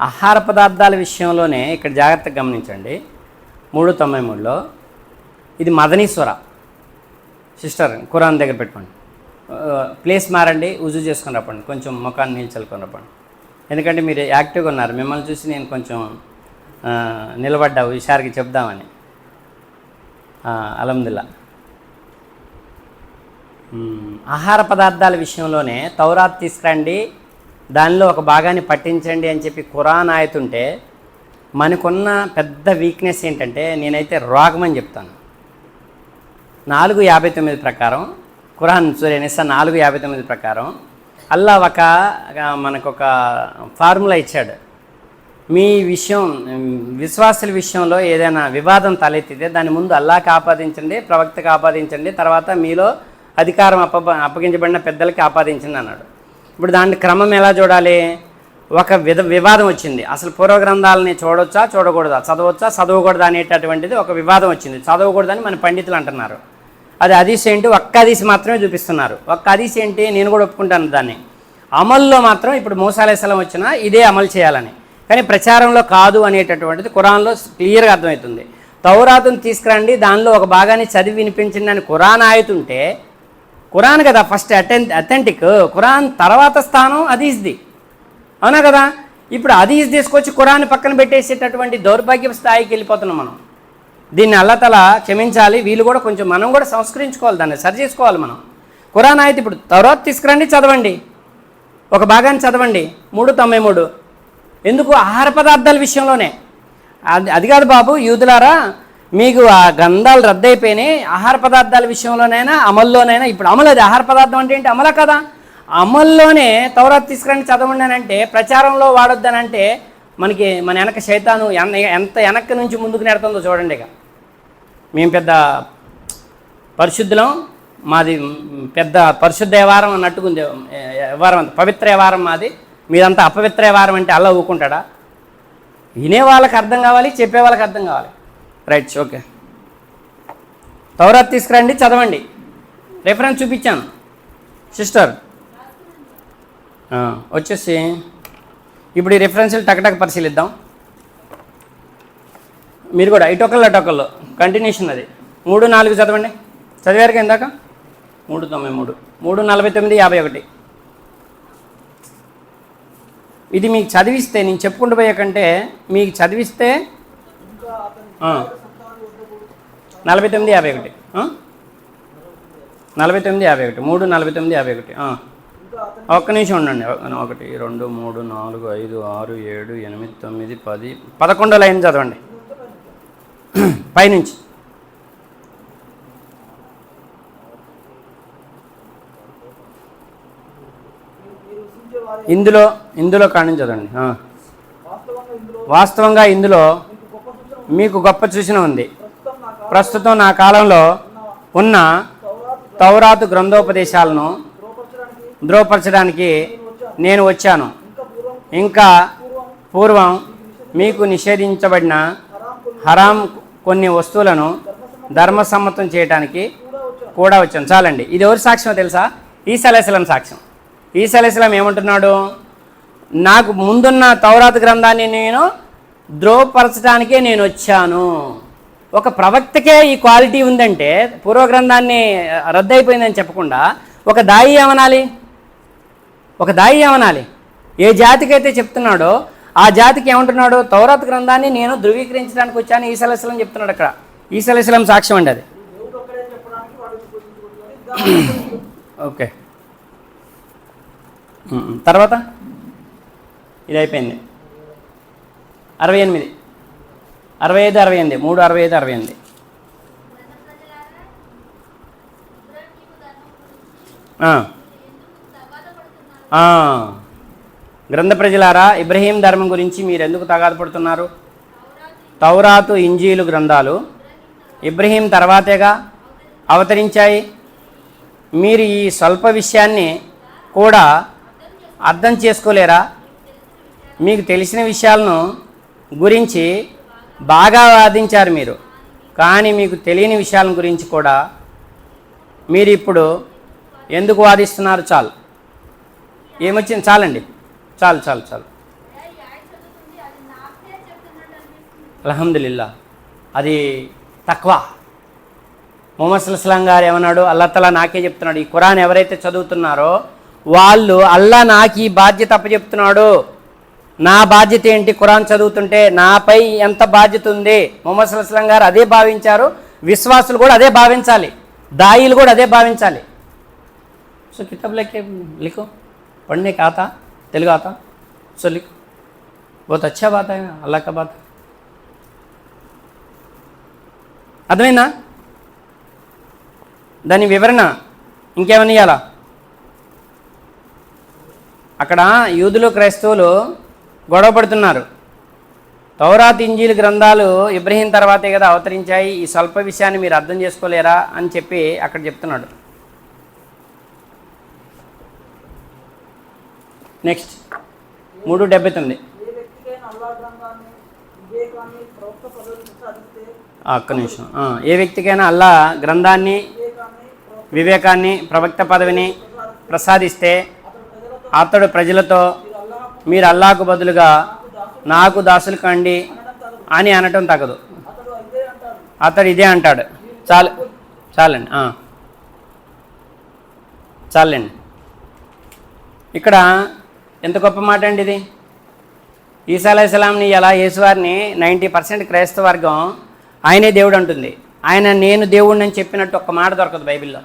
ఆహార పదార్థాల విషయంలోనే ఇక్కడ జాగ్రత్తగా గమనించండి. మూడు తొంభై మూడులో ఇది మదనీశ్వర సిస్టర్ ఖురాన్ దగ్గర పెట్టుకోండి. ప్లేస్ మారండి ఉజు చేసుకొని రప్పండి కొంచెం ముఖాన్ని నీళ్ళు చల్లుకొని రప్పండి ఎందుకంటే మీరు యాక్టివ్గా ఉన్నారు. మిమ్మల్ని చూసి నేను కొంచెం నిలబడ్డా హుషారుకి చెప్దామని. ఆ, ఆహార పదార్థాల విషయంలోనే తౌరాత్ తీసుకురండి దానిలో ఒక భాగాన్ని పట్టించండి అని చెప్పి ఖురాన్ ఆయతుంటే మనకున్న పెద్ద వీక్నెస్ ఏంటంటే నేనైతే రోగమని చెప్తాను. నాలుగు యాభై తొమ్మిది ప్రకారం ఖురాన్ సూర్యనిస్సా నాలుగు యాభై తొమ్మిది ప్రకారం అల్లా ఒక మనకు ఒక ఫార్ములా ఇచ్చాడు. మీ విషయం విశ్వాసుల విషయంలో ఏదైనా వివాదం తలెత్తితే దాని ముందు అల్లాకి ఆపాదించండి ప్రవక్తకు ఆపాదించండి తర్వాత మీలో అధికారం అప్ప అప్పగించబడిన పెద్దలకి ఆపాదించండి అన్నాడు. ఇప్పుడు దాని క్రమం ఎలా చూడాలి? ఒక విధ వివాదం వచ్చింది. అసలు పూర్వ గ్రంథాలని చూడొచ్చా? చూడకూడదా? చదవచ్చా? చదవకూడదా అనేటటువంటిది ఒక వివాదం వచ్చింది. చదవకూడదని మన పండితులు అంటున్నారు. అది హదీస్ ఏంటి? ఒక్క హదీస్ మాత్రమే చూపిస్తున్నారు. ఒక్క హదీస్ ఏంటి? నేను కూడా ఒప్పుకుంటాను దాన్ని. అమల్లో మాత్రం ఇప్పుడు మూసాలేసలం వచ్చినా ఇదే అమలు చేయాలని. కానీ ప్రచారంలో కాదు అనేటటువంటిది ఖురాన్లో క్లియర్గా అర్థమవుతుంది. తౌరాతుని తీసుకురండి దానిలో ఒక భాగాన్ని చదివి వినిపించండి అని ఖురాన్ ఆయుతుంటే ఖురాన్ కదా ఫస్ట్ అటెన్ అథెంటిక్ ఖురాన్ తర్వాత స్థానం అదీజ్ది అవునా కదా? ఇప్పుడు అదీజ్ తీసుకొచ్చి ఖురాన్ పక్కన పెట్టేసేటటువంటి దౌర్భాగ్య స్థాయికి వెళ్ళిపోతున్నాం మనం. దీన్ని అల్లతల క్షమించాలి. వీళ్ళు కూడా కొంచెం మనం కూడా సంస్కరించుకోవాలి దాన్ని సరి చేసుకోవాలి మనం. ఖురాన్ అయితే ఇప్పుడు తర్వాత తీసుకురండి చదవండి. ఒక భాగాన్ని చదవండి. మూడు తొంభై మూడు. ఎందుకు? ఆహార పదార్థాల విషయంలోనే. అది అది కాదు బాబు యూదులారా మీకు ఆ గంధాలు రద్దయిపోయినాయి. ఆహార పదార్థాల విషయంలోనైనా అమల్లోనైనా ఇప్పుడు అమలు అది ఆహార పదార్థం అంటే ఏంటి? అమల కదా? అమల్లోనే తౌరాత్ తీసుకురండి చదవండి అని అంటే ప్రచారంలో వాడొద్దని అంటే మనకి మన వెనక శైతాను ఎంత వెనక్కి నుంచి ముందుకు నెడుతుందో చూడండి ఇక. మేము పెద్ద పరిశుద్ధులం మాది పెద్ద పరిశుద్ధ వ్యవహారం అన్నట్టుకుంది ఏ- వ్యవహారం అంత. పవిత్ర వ్యవహారం మాది. మీదంతా అపవిత్ర వ్యవహారం అంటే అలా ఊకుంటాడా? వినే వాళ్ళకి అర్థం కావాలి చెప్పే వాళ్ళకి అర్థం కావాలి. రైట్ ఓకే తౌరాత్ తీసుకురండి చదవండి. రెఫరెన్స్ చూపించాను. సిస్టర్ వచ్చేసి ఇప్పుడు ఈ రెఫరెన్స్లు టకటక పరిశీలిద్దాం. మీరు కూడా ఇటొకళ్ళు అటొకళ్ళు. కంటిన్యూషన్ అది. మూడు నాలుగు చదవండి. చదివారు ఇందాక? మూడు తొంభై మూడు. మూడు నలభై తొమ్మిది యాభై ఒకటి. ఇది మీకు చదివిస్తే నేను చెప్పుకుంటూ పోయే కంటే మీకు చదివిస్తే నలభై తొమ్మిది యాభై ఒకటి. నలభై తొమ్మిది యాభై ఒకటి. మూడు నలభై తొమ్మిది యాభై ఒకటి. ఒక్క నిమిషం ఉండండి. ఒక- ఒకటి రెండు మూడు నాలుగు ఐదు ఆరు ఏడు ఎనిమిది తొమ్మిది పది పదకొండో లైన్ చదవండి. పైనుంచి. ఇందులో ఇందులో కాణించి చదవండి. వాస్తవంగా ఇందులో మీకు గొప్ప సూచన ఉంది. ప్రస్తుతం నా కాలంలో ఉన్న తౌరాతు గ్రంథోపదేశాలను ధృవపరచడానికి నేను వచ్చాను. ఇంకా పూర్వం మీకు నిషేధించబడిన హరాం కొన్ని వస్తువులను ధర్మసమ్మతం చేయడానికి కూడా వచ్చాను. చాలండి. ఇది ఎవరి సాక్ష్యమో తెలుసా? ఈసలేసలం సాక్ష్యం. ఈసలేసలం ఏమంటున్నాడు? నాకు ముందున్న తౌరాత్ గ్రంథాన్ని నేను ద్రోవపరచడానికే నేను వచ్చాను ఒక ప్రవక్తకే ఈ క్వాలిటీ ఉందంటే పూర్వ గ్రంథాన్ని రద్దయిపోయిందని చెప్పకుండా ఒక దాయి ఏమనాలి? ఒక దాయి ఏమనాలి? ఏ జాతికైతే చెప్తున్నాడో ఆ జాతికి ఏమంటున్నాడు తౌరత్ గ్రంథాన్ని నేను ధృవీకరించడానికి వచ్చాను ఈసలస్లం చెప్తున్నాడు అక్కడ. ఈసలస్లం సాక్ష్యం అండి అది. ఓకే. తర్వాత? ఇది అయిపోయింది. అరవై ఎనిమిది. అరవై ఐదు అరవై ఎనిమిది. మూడు అరవై ఐదు అరవై ఎనిమిది. గ్రంథ ప్రజలారా ఇబ్రహీం ధర్మం గురించి మీరు ఎందుకు తగాదపడుతున్నారు? తౌరాతు ఇంజీలు గ్రంథాలు ఇబ్రహీం తర్వాతేగా అవతరించాయి. మీరు ఈ స్వల్ప విషయాన్ని కూడా అర్థం చేసుకోలేరా? మీకు తెలిసిన విషయాలను గురించి బాగా వాదించారు మీరు. కానీ మీకు తెలియని విషయాల గురించి కూడా మీరు ఇప్పుడు ఎందుకు వాదిస్తున్నారు చాలు. ఏమొచ్చింది చాలండి. చాలు చాలు చాలు. అల్హమ్దులిల్లా. అది తక్కువ మొహమ్మద్ అస్లాం గారు ఏమన్నాడు? అల్లా తలా నాకే చెప్తున్నాడు. ఈ ఖురాన్ ఎవరైతే చదువుతున్నారో వాళ్ళు అల్లా నాకు ఈ బాధ్యత అప్పచెప్తున్నాడు. నా బాధ్యత ఏంటి ఖురాన్ చదువుతుంటే నాపై ఎంత బాధ్యత ఉంది మొహమ్మద్ అస్లాం గారు అదే భావించారు విశ్వాసులు కూడా అదే భావించాలి దాయిలు కూడా అదే భావించాలి సో కితాబ్ लेके लिखो पढ़ने का आता तेलुगु आता सो लिखो बहुत अच्छा बात है अल्लाह का बात है అర్థమైందా దాని వివరణ ఇంకేమని ఇవ్వాలా అక్కడ యూదులు క్రైస్తవులు గొడవ పడుతున్నారు. తౌరాత్ ఇంజీల్ గ్రంథాలు ఇబ్రహీం తర్వాతే కదా అవతరించాయి. ఈ స్వల్ప విషయాన్ని మీరు అర్థం చేసుకోలేరా అని చెప్పి అక్కడ చెప్తున్నాడు. నెక్స్ట్ మూడు డెబ్బై తొమ్మిది. ఒక్క నిమిషం. ఏ వ్యక్తికైనా అల్లా గ్రంథాన్ని వివేకాన్ని ప్రవక్త పదవిని ప్రసాదిస్తే అతడు ప్రజలతో మీరు అల్లాకు బదులుగా నాకు దాసులు కండి అని అనటం తగదు. అతడు ఇదే అంటాడు. చాలు చాలండి చాలండి. ఇక్కడ ఎంత గొప్ప మాట అండి ఇది? ఈసా అలైహిస్సలాంని ఎలా యేసువారిని నైంటీ పర్సెంట్ క్రైస్తవ వర్గం ఆయనే దేవుడు అంటుంది. ఆయన నేను దేవుణ్ణి అని చెప్పినట్టు ఒక్క మాట దొరకదు బైబిల్లో.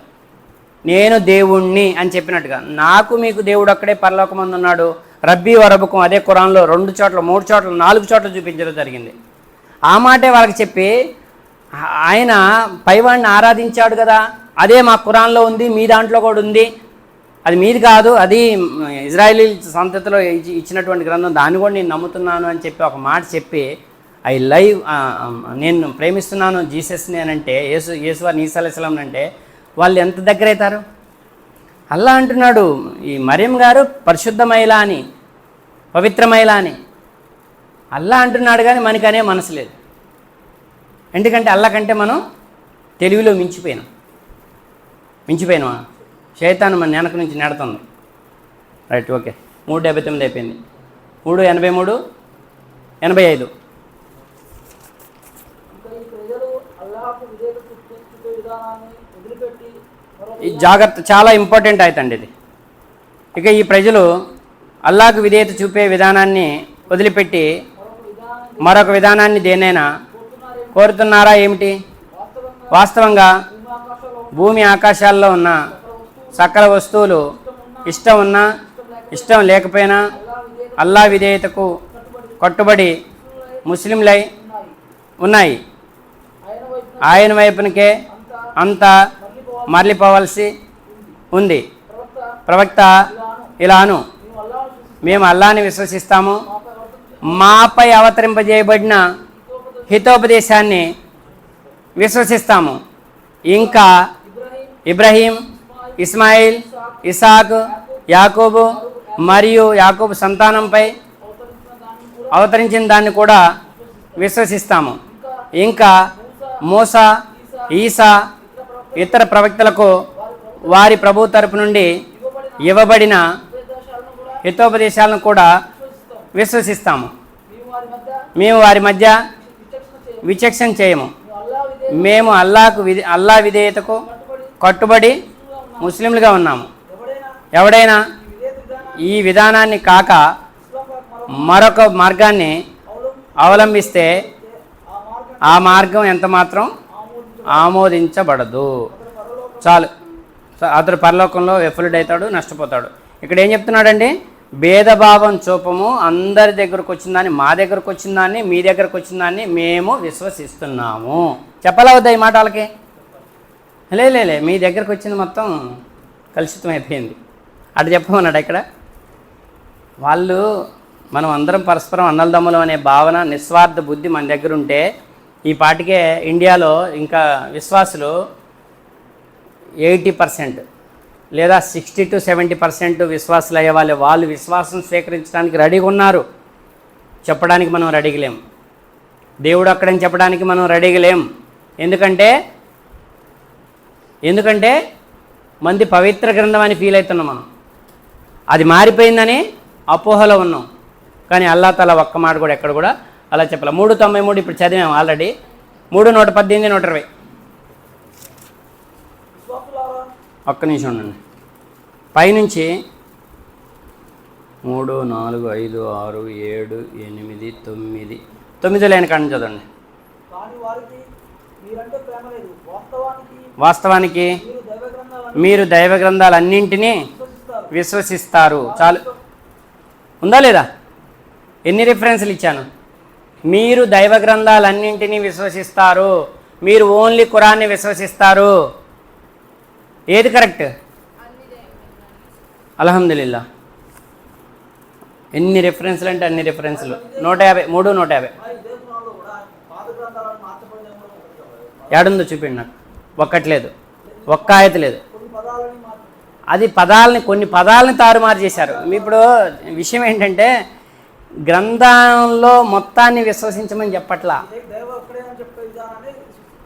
నేను దేవుణ్ణి అని చెప్పినట్టుగా. నాకు మీకు దేవుడు అక్కడే పరలోకమందు ఉన్నాడు రబ్బీ వరబుకం అదే కురాన్లో రెండు చోట్ల మూడు చోట్ల నాలుగు చోట్ల చూపించడం జరిగింది. ఆ మాటే వాళ్ళకి చెప్పి ఆయన పైవాణ్ణి ఆరాధించాడు కదా అదే మా కురాన్లో ఉంది మీ దాంట్లో కూడా ఉంది. అది మీది కాదు అది ఇజ్రాయలీ సంతతిలో ఇచ్చినటువంటి గ్రంథం దాన్ని కూడా నేను నమ్ముతున్నాను అని చెప్పి ఒక మాట చెప్పి ఐ లైవ్ నేను ప్రేమిస్తున్నాను జీసస్ని అని అంటే యేసు యేసువారిని ఈసాలేసలం అంటే వాళ్ళు ఎంత దగ్గర అవుతారు అల్లా అంటున్నాడు ఈ మరియం గారు పరిశుద్ధ మహిళ అని పవిత్ర మహిళ అని. అల్లా అంటున్నాడు కానీ మనకనే మనసు లేదు. ఎందుకంటే అల్లా కంటే మనం తెలివిలో మించిపోయినాం. మించిపోయినామా? శైతాను మన వెనక నుంచి నెడుతుంది. Right okay. మూడు డెబ్బై తొమ్మిది అయిపోయింది. మూడు ఎనభై మూడు ఎనభై ఐదు ఇంకా ఈ ప్రజలు అల్లాహకు విధేయత చూపే చూపే విధానాన్ని వదిలిపెట్టి మరొక ఈ జాగ్రత్త చాలా ఇంపార్టెంట్ అవుతుంది ఇది. ఇక ఈ ప్రజలు అల్లాకు విధేయత చూపే విధానాన్ని వదిలిపెట్టి మరొక విధానాన్ని దేనైనా కోరుతున్నారా ఏమిటి? వాస్తవంగా భూమి ఆకాశాల్లో ఉన్న సకల వస్తువులు ఇష్టం ఉన్నా ఇష్టం లేకపోయినా అల్లా విధేయతకు కట్టుబడి ముస్లింలై ఉన్నాయి. ఆయన ఆయన వైపునకే అంతా మరలిపోవలసి ఉంది. ప్రవక్త ఇలాను మేము అల్లాని విశ్వసిస్తాము. మాపై అవతరింపజేయబడిన హితోపదేశాన్ని విశ్వసిస్తాము. ఇంకా ఇబ్రహీం ఇస్మాయిల్ ఇసాక్ యాకూబు మరియు యాకూబు సంతానంపై అవతరించిన దాన్ని కూడా అవతరించిన దాన్ని కూడా విశ్వసిస్తాము. ఇంకా మూసా ఈసా ఇతర ప్రవక్తలకు వారి ప్రభు తరపు నుండి ఇవ్వబడిన హితోపదేశాలను కూడా విశ్వసిస్తాము. మేము వారి మధ్య విచక్షణ చేయము. మేము అల్లాకు విధి అల్లా విధేయతకు కట్టుబడి ముస్లింలుగా ఉన్నాము. ఎవడైనా ఈ విధానాన్ని కాక మరొక మార్గాన్ని అవలంబిస్తే ఆ మార్గం ఆ మార్గం ఎంత మాత్రం ఆమోదించబడదు. చాలు. చ- అతడు పరలోకంలో విఫలుడవుతాడు నష్టపోతాడు. ఇక్కడ ఏం చెప్తున్నాడండి? భేదభావం చూపము అందరి దగ్గరకు వచ్చిందాన్ని మా దగ్గరకు వచ్చిందాన్ని మీ దగ్గరకు వచ్చిందాన్ని మేము విశ్వసిస్తున్నాము. చెప్పలవద్దా ఈ మాట వాళ్ళకి లే లే మీ దగ్గరకు వచ్చింది మొత్తం కలుషితం అయిపోయింది అటు చెప్పమన్నాడు ఇక్కడ? వాళ్ళు మనం అందరం పరస్పరం అన్నలదమ్ములం అనే భావన నిస్వార్థ బుద్ధి మన దగ్గర ఉంటే ఈ పాటికే ఇండియాలో ఇంకా విశ్వాసులు ఎయిటీ పర్సెంట్ లేదా సిక్స్టీ టు సెవెంటీ పర్సెంట్ విశ్వాసులు అయ్యే వాళ్ళు వాళ్ళు విశ్వాసం స్వీకరించడానికి రెడీగా ఉన్నారు. చెప్పడానికి మనం రెడీగా లేం. దేవుడు అక్కడని చెప్పడానికి మనం రెడీగా లేం. ఎందుకంటే ఎందుకంటే మంది పవిత్ర గ్రంథం అని ఫీల్ అవుతున్నాం మనం. అది మారిపోయిందని అపోహలో ఉన్నాం. కానీ అల్లా తల ఒక్క మాట కూడా ఎక్కడ కూడా అలా చెప్పాలి? మూడు తొంభై మూడు ఇప్పుడు చదివాము ఆల్రెడీ మూడు నూట పద్దెనిమిది నూట ఇరవై. ఒక్క నిమిషం ఉండండి. పైనుంచి మూడు నాలుగు ఐదు ఆరు ఏడు ఎనిమిది తొమ్మిది. తొమ్మిది లేని కాడ చదవండి. వాస్తవానికి మీరు దైవ గ్రంథాలన్నింటినీ విశ్వసిస్తారు. చాలు. ఉందా లేదా? ఎన్ని రిఫరెన్స్లు ఇచ్చాను? మీరు దైవ గ్రంథాలన్నింటినీ విశ్వసిస్తారు. మీరు ఓన్లీ కురాన్ని విశ్వసిస్తారు. ఏది కరెక్ట్? అల్హమ్దులిల్లా. ఎన్ని రిఫరెన్స్లు అంటే అన్ని రిఫరెన్స్లు నూట యాభై మూడు నూట యాభై. ఏడుందో చూపిండి నాకు. ఒక్కట్లేదు. ఒక్క ఆయత లేదు. అది పదాలని కొన్ని పదాలని తారుమారు చేశారు. ఇప్పుడు విషయం ఏంటంటే గ్రంథంలో మొత్తాన్ని విశ్వసించమని చెప్పట్లా.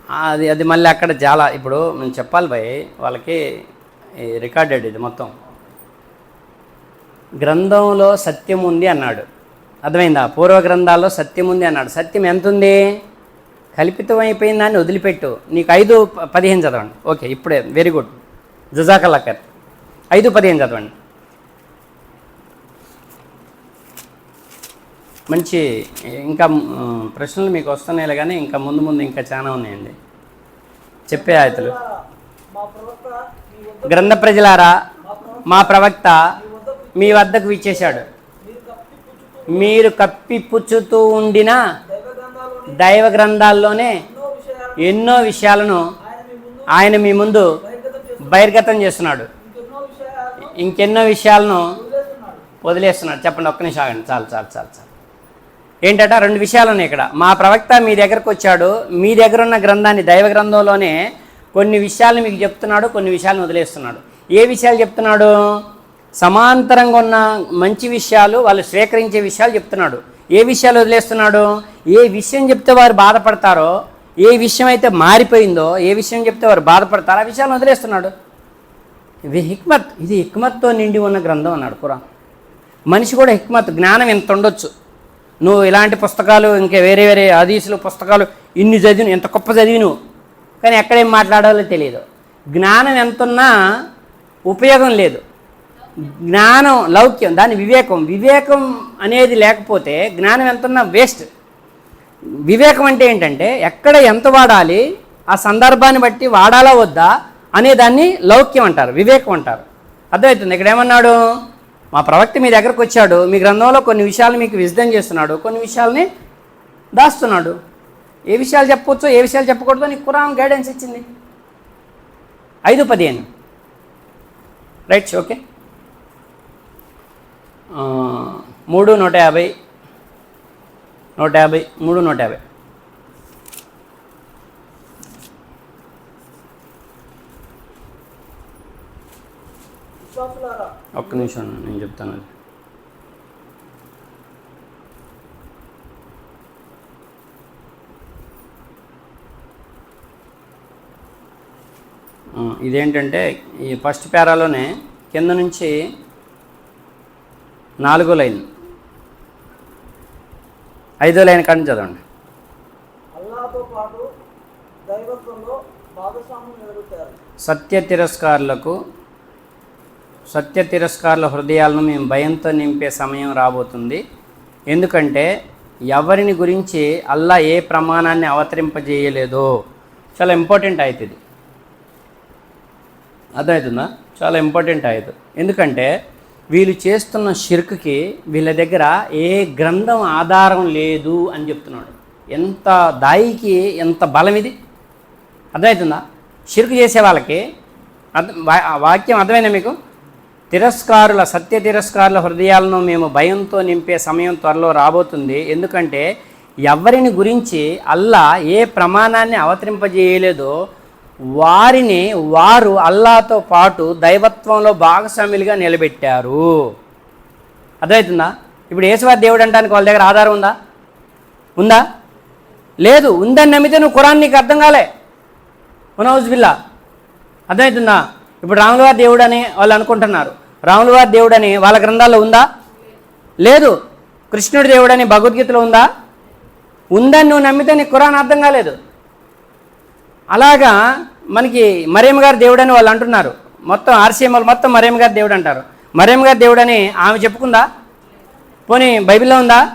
అది అది మళ్ళీ అక్కడ చాలా ఇప్పుడు నేను చెప్పాలి భయ్ వాళ్ళకి రికార్డెడ్ ఇది మొత్తం. గ్రంథంలో సత్యం ఉంది అన్నాడు. అర్థమైందా? పూర్వ గ్రంథాల్లో సత్యం ఉంది అన్నాడు. సత్యం ఎంత ఉంది కల్పితం దాన్ని వదిలిపెట్టు. నీకు ఐదు పదిహేను చదవండి. ఓకే ఇప్పుడే వెరీ గుడ్. జుజాకల్లాకర్. ఐదు పదిహేను చదవండి. మంచి ఇంకా ప్రశ్నలు మీకు వస్తున్నాయి కానీ ఇంకా ముందు ముందు ఇంకా చాలా ఉన్నాయండి. చెప్పే ఆయతలు. గ్రంథ ప్రజలారా మా ప్రవక్త మీ వద్దకు విచ్చేశాడు. మీరు కప్పిపుచ్చుతూ ఉండిన దైవ గ్రంథాల్లోనే ఎన్నో విషయాలను ఆయన మీ ముందు బహిర్గతం చేస్తున్నాడు. ఇంకెన్నో విషయాలను వదిలేస్తున్నాడు వదిలేస్తున్నాడు. చెప్పండి ఒక్క నిమిషం ఆగండి. చాలు చాలు చాలు చాలు. ఏంటట రెండు విషయాలు ఉన్నాయి ఇక్కడ. మా ప్రవక్త మీ దగ్గరకు వచ్చాడు. మీ దగ్గర ఉన్న గ్రంథాన్ని దైవ గ్రంథంలోనే కొన్ని విషయాలు మీకు చెప్తున్నాడు కొన్ని విషయాలను వదిలేస్తున్నాడు. ఏ విషయాలు చెప్తున్నాడు? సమాంతరంగా ఉన్న మంచి విషయాలు వాళ్ళు స్వీకరించే విషయాలు చెప్తున్నాడు. ఏ విషయాలు వదిలేస్తున్నాడు? ఏ విషయం చెప్తే వారు బాధపడతారో ఏ విషయం అయితే మారిపోయిందో ఏ విషయం చెప్తే వారు బాధపడతారో ఆ విషయాలను వదిలేస్తున్నాడు. ఇది హిక్మత్ ఇది హిక్మత్తో నిండి ఉన్న గ్రంథం అన్నాడు ఖురాన్. మనిషి కూడా హిక్మత్ జ్ఞానం ఎంత ఉండొచ్చు? నువ్వు ఇలాంటి పుస్తకాలు ఇంకా వేరే వేరే ఆదీసులు పుస్తకాలు ఇన్ని చదివిను ఎంత గొప్ప చదివిను కానీ ఎక్కడేం మాట్లాడాలో తెలియదు జ్ఞానం ఎంతున్నా ఉపయోగం లేదు. జ్ఞానం లౌక్యం దాని వివేకం. వివేకం అనేది లేకపోతే జ్ఞానం ఎంతున్నా వేస్ట్ వివేకం అంటే ఏంటంటే ఎక్కడ ఎంత వాడాలి ఆ సందర్భాన్ని బట్టి వాడాలా వద్దా అనే దాన్ని లౌక్యం అంటారు వివేకం అంటారు. అర్థమవుతుంది? ఇక్కడ ఏమన్నాడు? మా ప్రవక్త మీ దగ్గరకు వచ్చాడు మీ గ్రంథంలో కొన్ని విషయాలు మీకు విజదం చేస్తున్నాడు కొన్ని విషయాల్ని దాస్తున్నాడు. ఏ విషయాలు చెప్పవచ్చో ఏ విషయాలు చెప్పకూడదో నీకు కురాన్ గైడెన్స్ ఇచ్చింది. ఐదు పదిహేను. రైట్ ఓకే మూడు నూట యాభై నూట యాభై మూడు నూట యాభై. విశ్వాసులారా ఒక్క నిమిషం నేను చెప్తాను అది. ఇదేంటంటే ఈ ఫస్ట్ పేరాలోనే కింద నుంచి నాలుగో లైన్ ఐదో లైన్ కానీ చదవండి. సత్య తిరస్కారులకు సత్య తిరస్కారుల హృదయాలను మేము భయంతో నింపే సమయం రాబోతుంది. ఎందుకంటే ఎవరిని గురించి అల్లా ఏ ప్రమాణాన్ని అవతరింపజేయలేదో చాలా ఇంపార్టెంట్ అయితే ఇది. అర్థమవుతుందా చాలా ఇంపార్టెంట్ అవుతుంది ఎందుకంటే వీళ్ళు చేస్తున్న షిర్క్కి వీళ్ళ దగ్గర ఏ గ్రంథం ఆధారం లేదు అని చెప్తున్నాడు. ఎంత దాయికి ఎంత బలం ఇది? అర్థమవుతుందా షిర్క్ చేసే వాళ్ళకి అర్థం వాక్యం అర్థమైందా మీకు? తిరస్కారుల సత్య తిరస్కారుల హృదయాలను మేము భయంతో నింపే సమయం త్వరలో రాబోతుంది. ఎందుకంటే ఎవరిని గురించి అల్లా ఏ ప్రమాణాన్ని అవతరింపజేయలేదో వారిని వారు అల్లాతో పాటు దైవత్వంలో భాగస్వాములుగా నిలబెట్టారు. అర్థమవుతుందా ఇప్పుడు యేసువారి దేవుడు అంటానికి వాళ్ళ దగ్గర ఆధారం ఉందా? ఉందా? లేదు ఉందని నమ్మితే నువ్వు ఖురాన్ నీకు అర్థం కాలే. మునౌజ్ బిల్లా. అర్థమవుతుందా ఇప్పుడు రాములవారి దేవుడు అని వాళ్ళు అనుకుంటున్నారు. రాములవారి దేవుడు అని వాళ్ళ గ్రంథాల్లో ఉందా? లేదు. కృష్ణుడి దేవుడు అని భగవద్గీతలో ఉందా? ఉందని నువ్వు నమ్మితే నీకు కురాన్ అర్థం కాలేదు. అలాగా మనకి మరేం గారు దేవుడు అని వాళ్ళు అంటున్నారు? మొత్తం ఆర్సీఎంఎల్ వాళ్ళు మొత్తం మరేం గారు దేవుడు అంటారు? మరేం గారు దేవుడు అని ఆమె చెప్పుకుందా? పోనీ బైబిల్లో ఉందా?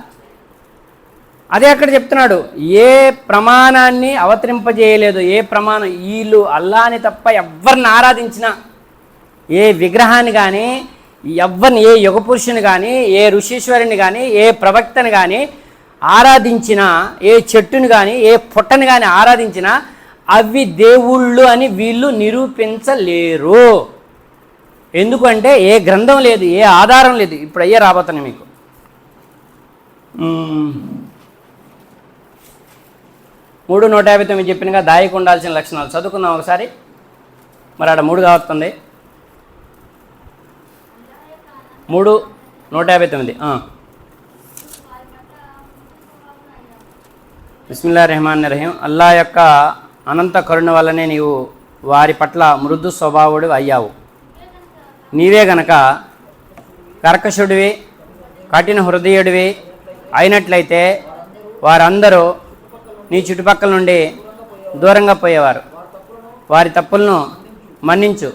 అదే అక్కడ చెప్తున్నాడు. ఏ ప్రమాణాన్ని అవతరింపజేయలేదు. ఏ ప్రమాణం? వీళ్ళు అల్లాని తప్ప ఎవరిని ఆరాధించినా ఏ విగ్రహాన్ని కానీ ఎవ్వని ఏ యుగ పురుషుని కానీ ఏ ఋషీశ్వరుని కానీ ఏ ప్రవక్తని కానీ ఆరాధించినా ఏ చెట్టుని కానీ ఏ పుట్టని కానీ ఆరాధించినా అవి దేవుళ్ళు అని వీళ్ళు నిరూపించలేరు. ఎందుకంటే ఏ గ్రంథం లేదు ఏ ఆధారం లేదు. ఇప్పుడు అయ్యే రాబోతున్నాయి మీకు. మూడు నూట యాభై తొమ్మిది చెప్పినగా దాయకు ఉండాల్సిన లక్షణాలు. చదువుకుందాం ఒకసారి. మరి ఆడ మూడు కావస్తుంది మూడు నూట యాభై తొమ్మిది బిస్మిల్లా రెహమాన్ రహీం అల్లా యొక్క అనంత కరుణ వల్లనే నీవు వారి పట్ల మృదు స్వభావుడు అయ్యావు. నీవే గనక కర్కశుడివి కఠిన హృదయుడివి అయినట్లయితే వారందరూ నీ చుట్టుపక్కల నుండి దూరంగా పోయేవారు. వారి తప్పులను మన్నించు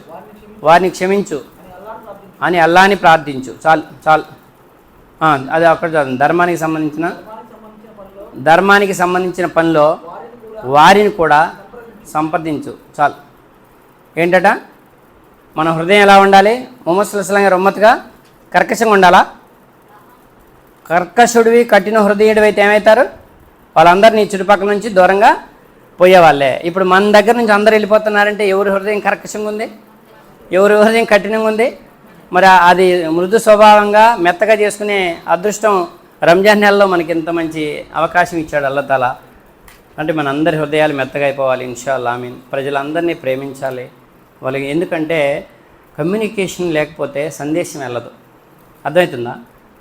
వారిని క్షమించు అని అల్లాని ప్రార్థించు. చాలు చాలు. అది అక్కడ చదువు. ధర్మానికి సంబంధించిన ధర్మానికి సంబంధించిన పనిలో వారిని కూడా సంప్రదించు. చాలు. ఏంటట? మన హృదయం ఎలా ఉండాలి? ముహమ్మద్ సుల్లాం కర్కశంగా ఉండాలా? కర్కశుడివి కఠిన హృదయుడివి అయితే ఏమవుతారు? వాళ్ళందరూ నీ చుట్టుపక్కల నుంచి దూరంగా పోయేవాళ్ళే. ఇప్పుడు మన దగ్గర నుంచి అందరు వెళ్ళిపోతున్నారంటే ఎవరి హృదయం కర్కశంగా ఉంది? ఎవరి హృదయం కఠినంగా ఉంది? మరి అది మృదు స్వభావంగా మెత్తగా చేసుకునే అదృష్టం రంజాన్ నెలలో మనకి ఇంత మంచి అవకాశం ఇచ్చాడు అల్లతాల అంటే మన అందరి హృదయాలు మెత్తగా అయిపోవాలి ఇన్షాల్లా మీన్ ప్రజలందరినీ ప్రేమించాలి. వాళ్ళకి ఎందుకంటే కమ్యూనికేషన్ లేకపోతే సందేశం వెళ్ళదు. అర్థమవుతుందా?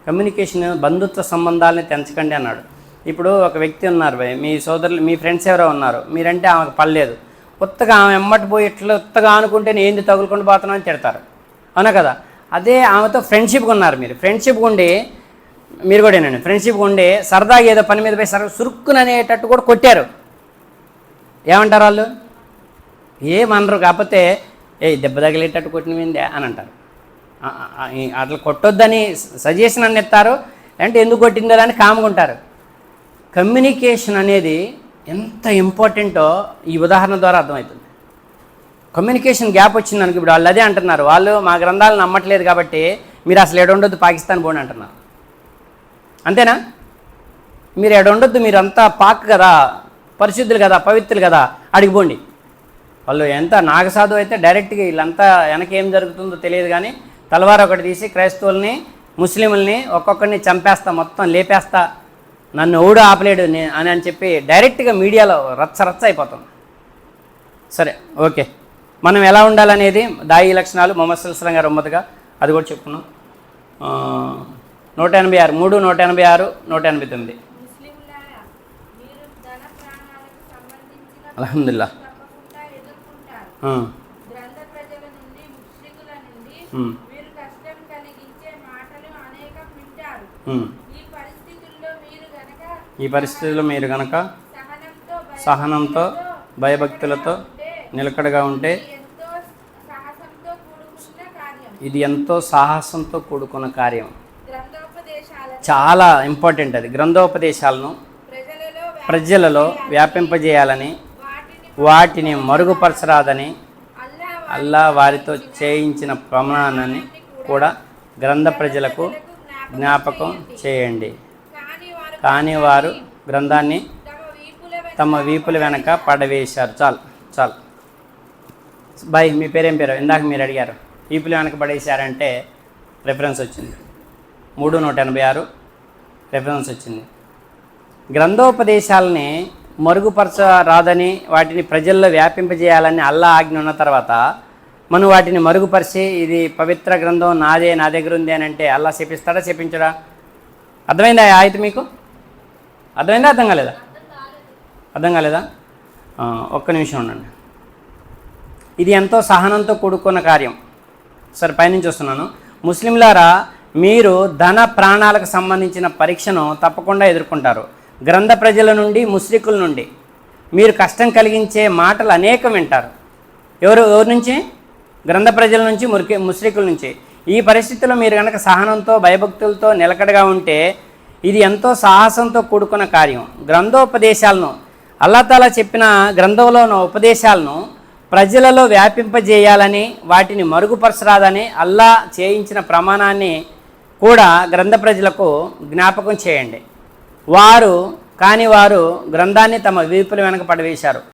కమ్యూనికేషన్ బంధుత్వ సంబంధాలని తెంచకండి అన్నాడు. ఇప్పుడు ఒక వ్యక్తి ఉన్నారు భయ్ మీ సోదరులు మీ ఫ్రెండ్స్ ఎవరో ఉన్నారు. మీరంటే ఆమెకు పడలేదు కొత్తగా ఆమె ఎమ్మటి పోయి ఇట్లా కొత్తగా అనుకుంటే నేను ఏంది తగులుకొని పోతున్నావు అని తిడతారు. అవునా కదా? అదే ఆమెతో ఫ్రెండ్షిప్గా ఉన్నారు మీరు. ఫ్రెండ్షిప్గా ఉండి మీరు కూడా నేను ఫ్రెండ్షిప్గా ఉండి సరదాగా ఏదో పని మీద పోయి సరదా సురుక్కుననేటట్టు కూడా కొట్టారు. ఏమంటారు వాళ్ళు? ఏమనరు కాకపోతే ఏ దెబ్బ తగిలేటట్టు కొట్టినవిందే అని అంటారు. అట్లా కొట్టొద్దని సజెషన్ అని ఇస్తారు. అంటే ఎందుకు కొట్టిందో అని కాముకుంటారు కమ్యూనికేషన్ అనేది ఎంత ఇంపార్టెంటో ఈ ఉదాహరణ ద్వారా అర్థమవుతుంది. కమ్యూనికేషన్ గ్యాప్ వచ్చింది అనుకో ఇప్పుడు వాళ్ళు అదే అంటున్నారు. వాళ్ళు మా గ్రంథాలు నమ్మట్లేదు కాబట్టి మీరు అసలు ఎడుండొద్దు పాకిస్తాన్ పోండి అంటున్నారు. అంతేనా? మీరు ఎడుండొద్దు మీరు అంతా పాక్ కదా పరిశుద్ధులు కదా పవిత్రులు కదా అడిగిపోండి వాళ్ళు ఎంత నాగసాధు అయితే డైరెక్ట్గా వీళ్ళంతా వెనకేం జరుగుతుందో తెలియదు కానీ తలవారు ఒకటి తీసి క్రైస్తవుల్ని ముస్లింలని ఒక్కొక్కరిని చంపేస్తా మొత్తం లేపేస్తా నన్ను ఎవడు ఆపలేడు అని అని చెప్పి డైరెక్ట్గా మీడియాలో రచ్చ రచ్చ అయిపోతుంది. సరే ఓకే. మనం ఎలా ఉండాలనేది దాయి లక్షణాలు మొహమ్మద్ సుల్సలం గారు ఉమ్మద్గా అది కూడా చెప్పుకున్నాం. నూట ఎనభై ఆరు మూడు నూట ఎనభై ఆరు నూట ఎనభై తొమ్మిది. అలహమ్దుల్లా. ఈ పరిస్థితుల్లో మీరు కనుక సహనంతో భయభక్తులతో నిలకడగా ఉంటే ఇది ఎంతో సాహసంతో కూడుకున్న కార్యం ఇది ఎంతో సాహసంతో కూడుకున్న కార్యం. చాలా ఇంపార్టెంట్ అది. గ్రంథోపదేశాలను ప్రజలలో వ్యాపింపజేయాలని వాటిని మరుగుపరచరాదని అల్లా వారితో చేయించిన ప్రమాణాన్ని కూడా గ్రంథ ప్రజలకు జ్ఞాపకం చేయండి. కాని వారు గ్రంథాన్ని తమ వీపుల వెనుక తమ వీపుల వెనక పడవేశారు. చాలు చాలు. బాయ్ మీ పేరేం పేరు? ఇందాక మీరు అడిగారు. పీపుల్ వెనక పడేశారంటే రెఫరెన్స్ వచ్చింది. మూడు నూట ఎనభై ఆరు రెఫరెన్స్ వచ్చింది. గ్రంథోపదేశాలని మరుగుపరచరాదని వాటిని ప్రజల్లో వ్యాపింపజేయాలని అల్లా ఆజ్ఞ ఉన్న తర్వాత మనం వాటిని మరుగుపరిచి ఇది పవిత్ర గ్రంథం నాదే నా దగ్గర ఉంది అని అంటే అల్లా చెప్పిస్తాడా చెప్పించడా అర్థమైందా ఆయత మీకు? అర్థమైందా అర్థం కాలేదా? అర్థం కాలేదా? ఒక్క నిమిషం ఉండండి. ఇది ఎంతో సహనంతో కూడుకున్న కార్యం. సరే పైనుంచి వస్తున్నాను. ముస్లింలారా మీరు ధన ప్రాణాలకు సంబంధించిన పరీక్షను తప్పకుండా ఎదుర్కొంటారు. గ్రంథ ప్రజల నుండి ముస్లికుల నుండి. మీరు కష్టం కలిగించే మాటలు అనేకం వింటారు. ఎవరు ఎవరి నుంచి? గ్రంథ ప్రజల నుంచి మురికి ముస్లికుల నుంచి. ఈ పరిస్థితిలో మీరు కనుక సహనంతో భయభక్తులతో నిలకడగా ఉంటే ఇది ఎంతో సాహసంతో కూడుకున్న కార్యం. గ్రంథోపదేశాలను అల్లాతాలా చెప్పిన గ్రంథంలో ఉన్న ఉపదేశాలను ప్రజలలో వ్యాపింపజేయాలని వాటిని మరుగుపరచరాదని అల్లా చేయించిన ప్రమాణాన్ని కూడా గ్రంథ ప్రజలకు జ్ఞాపకం చేయండి. వారు కాని వారు గ్రంథాన్ని తమ వీపుల వెనక పడవేశారు.